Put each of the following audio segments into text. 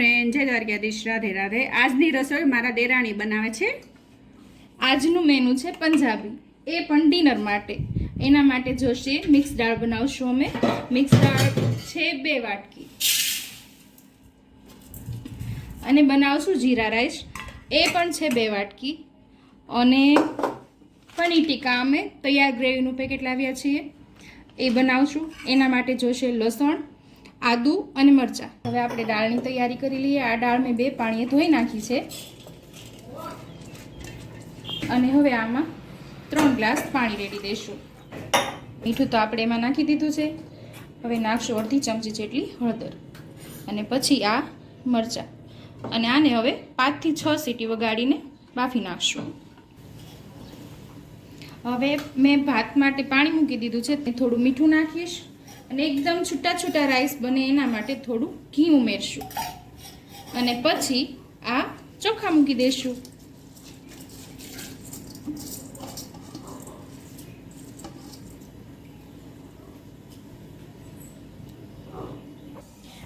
Friend જય દ્વારકાધીશ રાધે રાધે. આજની રસોઈ મારા દેરાણી બનાવે છે. આજનું મેનુ છે પંજાબી. એ પણ ડિનર માટે. એના માટે જોશે મિક્સ દાળ બનાવશું અમે. મિક્સ દાળ છે બે વાટકી. અને બનાવશું જીરા રાઈસ. એ પણ છે બે વાટકી. અને પનીર ટીકા અમે તૈયાર ગ્રેવીનું પેકેટ લાવ્યા છીએ. એ બનાવશું. એના માટે જોશે લસણ. આદુ અને મરચાં. હવે આપણે દાળની તૈયારી કરી લઈએ. આ દાળ મેં બે પાણીએ ધોઈ નાખી છે. અને હવે આમાં ત્રણ ગ્લાસ પાણી રેડી દઈશું. મીઠું તો આપણે એમાં નાખી દીધું છે. હવે નાખશું અડધી ચમચી જેટલી હળદર. અને પછી આ મરચાં. અને આને હવે પાંચથી છ સીટી વગાડીને બાફી નાખશું. હવે મેં ભાત માટે પાણી મૂકી દીધું છે. થોડું મીઠું નાખીશ. અને એકદમ છૂટા છૂટા રાઈસ બને એના માટે થોડું ઘી ઉમેરશું. અને પછી આ ચોખા મૂકી દઈશું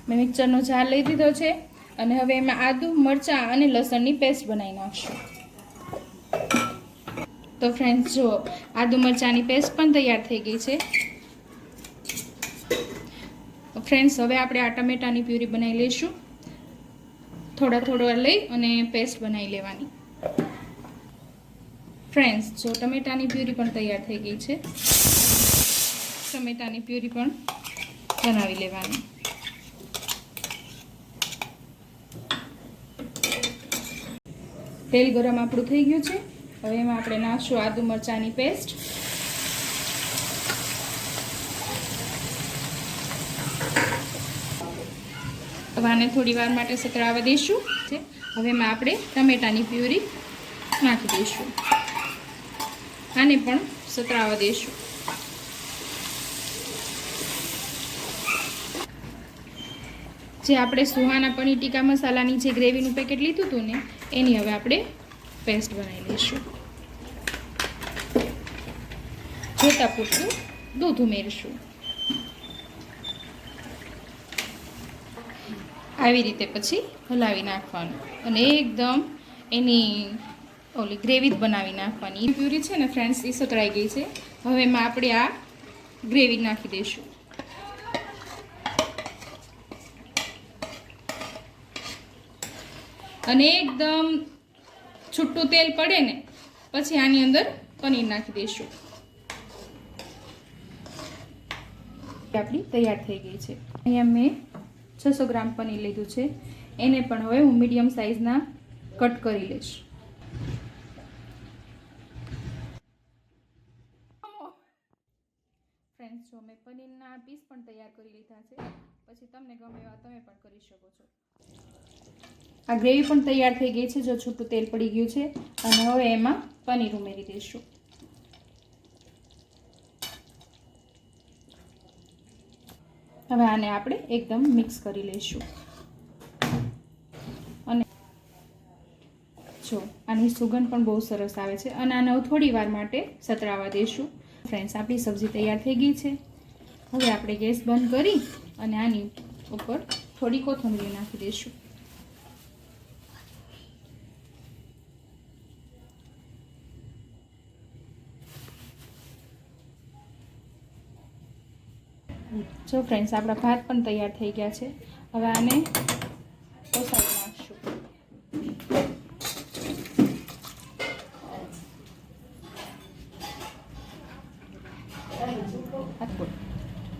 મેં મિક્સરનો જાર લઈ દીધો છે અને હવે એમાં આદુ, મરચાં અને લસણની પેસ્ટ બનાવી નાખશું. તો ફ્રેન્ડ્સ જુઓ આદુ, મરચાંની પેસ્ટ પણ તૈયાર થઈ ગઈ છે ફ્રેન્ડ્સ હવે આપણે આ ટમેટાની પ્યુરી બનાવી લઈશું. થોડા થોડા લઈ અને પેસ્ટ બનાવી લેવાની. ફ્રેન્ડ્સ જો ટમેટાની પ્યુરી પણ તૈયાર થઈ ગઈ છે, ટમેટાની પ્યુરી પણ બનાવી લેવાની. તેલ ગરમ આપણું થઈ ગયું છે. હવે એમાં આપણે નાખશું આદુ મરચાંની પેસ્ટ હવે આને થોડી વાર માટે સતરાવા દઈશું. હવે એમાં આપણે ટમેટાની પ્યુરી નાખી દઈશું. આને પણ સતરાવા દઈશું. જે આપણે સુહાના પનીર ટીકા મસાલાની જે ગ્રેવીનું પેકેટ લીધું હતું ને, એની હવે આપણે પેસ્ટ બનાવી લઈશું જોતા પૂરતું દૂધ ઉમેરશું. આવી રીતે પછી હલાવી નાખવાનું. અને એકદમ એની ઓલી ગ્રેવી જ બનાવી નાખવાની. પ્યુરી છે ને ફ્રેન્ડ્સ એ સતરાઈ ગઈ છે. હવે એમાં આપણે આ ગ્રેવી નાખી દઈશું. અને એકદમ છૂટું તેલ પડે ને, પછી આની અંદર પનીર નાખી દઈશું. આપણી તૈયાર થઈ ગઈ છે. અહીંયા મેં છસો ગ્રામ પનીર લીધું છે. એને પણ હવે હું મીડિયમ સાઇઝના કટ કરી લઈશ. ફ્રેન્ડ્સ જો મેં પનીરના પીસ પણ તૈયાર કરી લીધા છે પછી તમને ગમે એવા તમે પણ કરી શકો છો. આ ગ્રેવી પણ તૈયાર થઈ ગઈ છે જો છૂટું તેલ પડી ગયું છે અને હવે એમાં પનીર ઉમેરી દઈશું. હવે આને આપણે એકદમ મિક્સ કરી લઈશું. અને જો, આની સુગંધ પણ બહુ સરસ આવે છે. અને આને થોડી વાર માટે સતરાવા દઈશું. ફ્રેન્ડ્સ, આપણી સબ્જી તૈયાર થઈ ગઈ છે. હવે આપણે ગેસ બંધ કરી અને આની ઉપર થોડી કોથમરી નાખી દઈશું. જો ફ્રેન્ડ્સ આપણા ભાત પણ તૈયાર થઈ ગયા છે. હવે આને ઓસાડી નાખશું.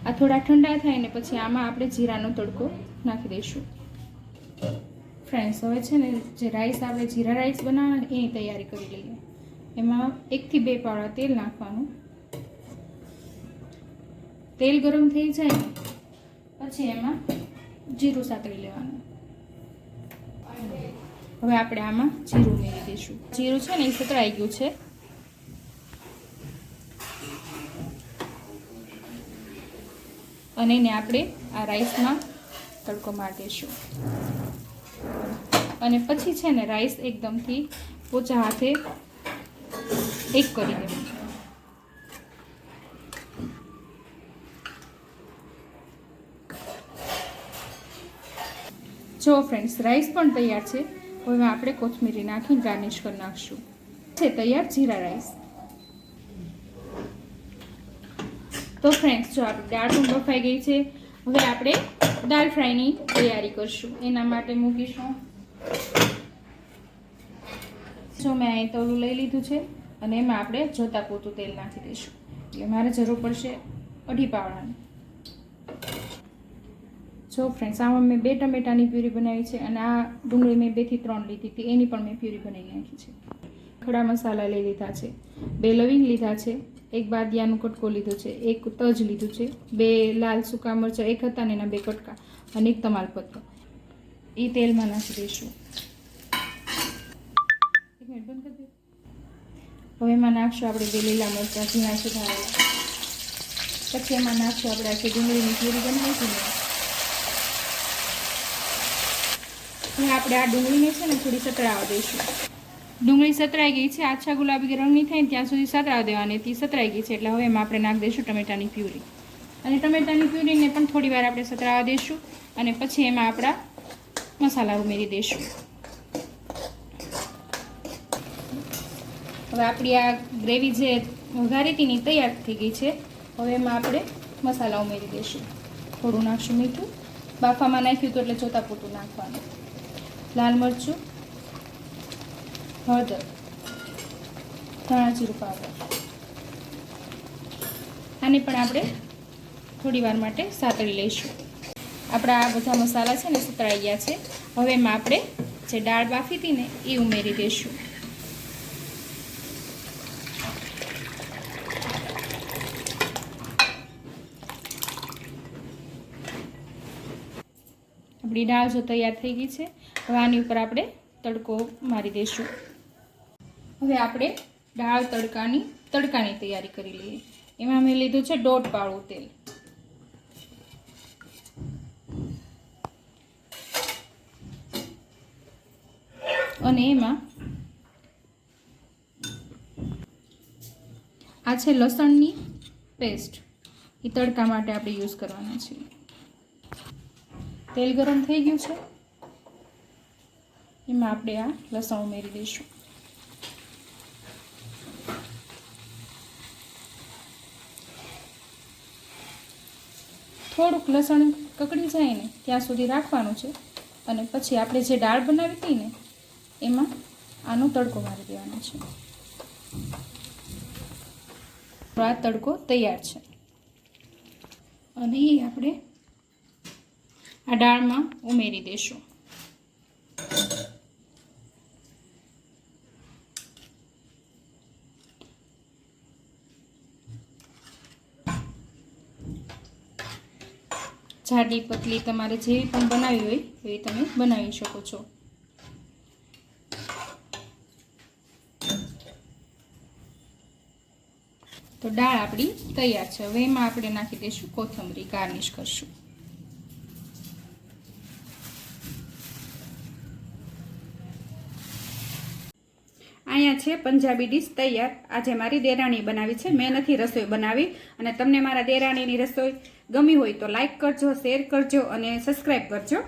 આ થોડા. ઠંડા થાય ને પછી આમાં આપણે જીરાનો તડકો નાખી દઈશું. ફ્રેન્ડ્સ હવે છે ને જે રાઈસ આપણે જીરા રાઈસ બનાવવાના એની તૈયારી કરી લઈએ. એમાં એકથી બે પાવડા તેલ નાખવાનું. તેલ ગરમ થઈ જાય પછી એમાં જીરું સાતળી લેવાનું. હવે આપણે આમાં જીરું ઉમેરી દઈશું. જીરું છે ને એ સતળાઈ ગયું છે. અને એને આપણે આ રાઈસમાં તડકો મારી દઈશું. અને પછી છે ને રાઈસ એકદમથી પોચા હાથે એક કરી દેવાનું. જો ફ્રેન્ડ્સ રાઈસ પણ તૈયાર છે. હવે આપણે કોથમીરી નાખીને ગાર્નિશ કરી નાખશું. છે તૈયાર જીરા રાઈસ તો ફ્રેન્ડ્સ જો આપણી દાળ પણ બફાઈ ગઈ છે. હવે આપણે દાળ ફ્રાયની તૈયારી કરશું. એના માટે મૂકીશું. જો મેં અહીં તળું લઈ લીધું છે અને એમાં આપણે જોતા પૂરતું તેલ નાખી દઈશું. એટલે મારે જરૂર પડશે અઢી પાવડાની. જો ફ્રેન્ડ્સ આમાં મેં બે ટમેટાની પ્યુરી બનાવી છે અને આ ડુંગળી મેં બેથી ત્રણ લીધી હતી. એની પણ મેં પ્યુરી બનાવી નાખી છે. ખડા મસાલા લઈ લીધા છે. બે લવિંગ લીધા છે. એક બાદિયાનું કટકો લીધો છે. એક તજ લીધું છે. બે લાલ સૂકા મરચાં, એક હતા ને એના બે કટકા અને એક તમાલપત્ર. એ તેલમાં નાખી દઈશું. એક હવે એમાં નાખશું આપણે બે લીલા મરચાં, ઝીણા સુધારેલા પછી એમાં નાખશું આપણે આખી ડુંગળીની પ્યુરી બનાવીશું ને. હવે આપણે આ ડુંગળીને છે ને થોડી સતરાવા દઈશું. ડુંગળી સતરાઈ ગઈ છે, આછા ગુલાબી રંગની થાય ત્યાં સુધી સતરાવ દેવાની હતી સતરાઈ ગઈ છે, એટલે હવે એમાં આપણે નાખી દઈશું ટમેટાની પ્યુરી. અને ટમેટાની પ્યુરીને પણ થોડી વાર આપણે સતરાવા દઈશું અને પછી એમાં આપણા મસાલા ઉમેરી દઈશું. હવે આપણી આ ગ્રેવી જે વઘારી હતી તૈયાર થઈ ગઈ છે, હવે એમાં આપણે મસાલા ઉમેરી દઈશું. થોડું નાખશું મીઠું. બાફામાં નાખ્યું હતું એટલે જોતા પૂરતું નાખવાનું. લાલ મરચું, હળદર ધાણા જીરું પાવડર. આને પણ આપણે થોડી વાર માટે સાતળી લઈશું. આપણા આ બધા મસાલા છે ને સતળાઈ ગયા છે. હવે એમાં આપણે જે દાળ બાફી હતી ને એ ઉમેરી દઈશું. આપણી દાળ જો તૈયાર થઈ ગઈ છે, હવે આની ઉપર આપણે તડકો મારી દઈશું. હવે આપણે દાળ તડકાની તડકાની તૈયારી કરી લઈએ. એમાં મેં લીધું છે દોઢ પાળું તેલ. અને એમાં આ છે લસણની પેસ્ટ. એ તડકા માટે આપણે યુઝ કરવાના છે તેલ ગરમ થઈ ગયું છે. એમાં આપણે આ લસણ ઉમેરી દઈશું. થોડુંક લસણ કકડી જાય ને ત્યાં સુધી રાખવાનું છે. અને પછી આપણે જે દાળ બનાવી હતી ને, એમાં આનો તડકો મારી દેવાનો છે. આ તડકો તૈયાર છે. અને એ આપણે આ દાળમાં ઉમેરી દેશું. જાડી પતલી તમારે જેવી પણ બનાવી હોય, એવી તમે બનાવી શકો છો. તો દાળ આપણી તૈયાર છે. હવે એમાં આપણે નાખી દઈશું કોથમરી ગાર્નિશ કરશું અહીંયા છે, પંજાબી ડીશ તૈયાર. આજે મારી દેરાણી બનાવી છે. મેં નથી રસોઈ બનાવી અને તમને મારા દેરાણીની રસોઈ ગમી હોય તો લાઈક કરજો શેર કરજો અને સબસ્ક્રાઈબ કરજો.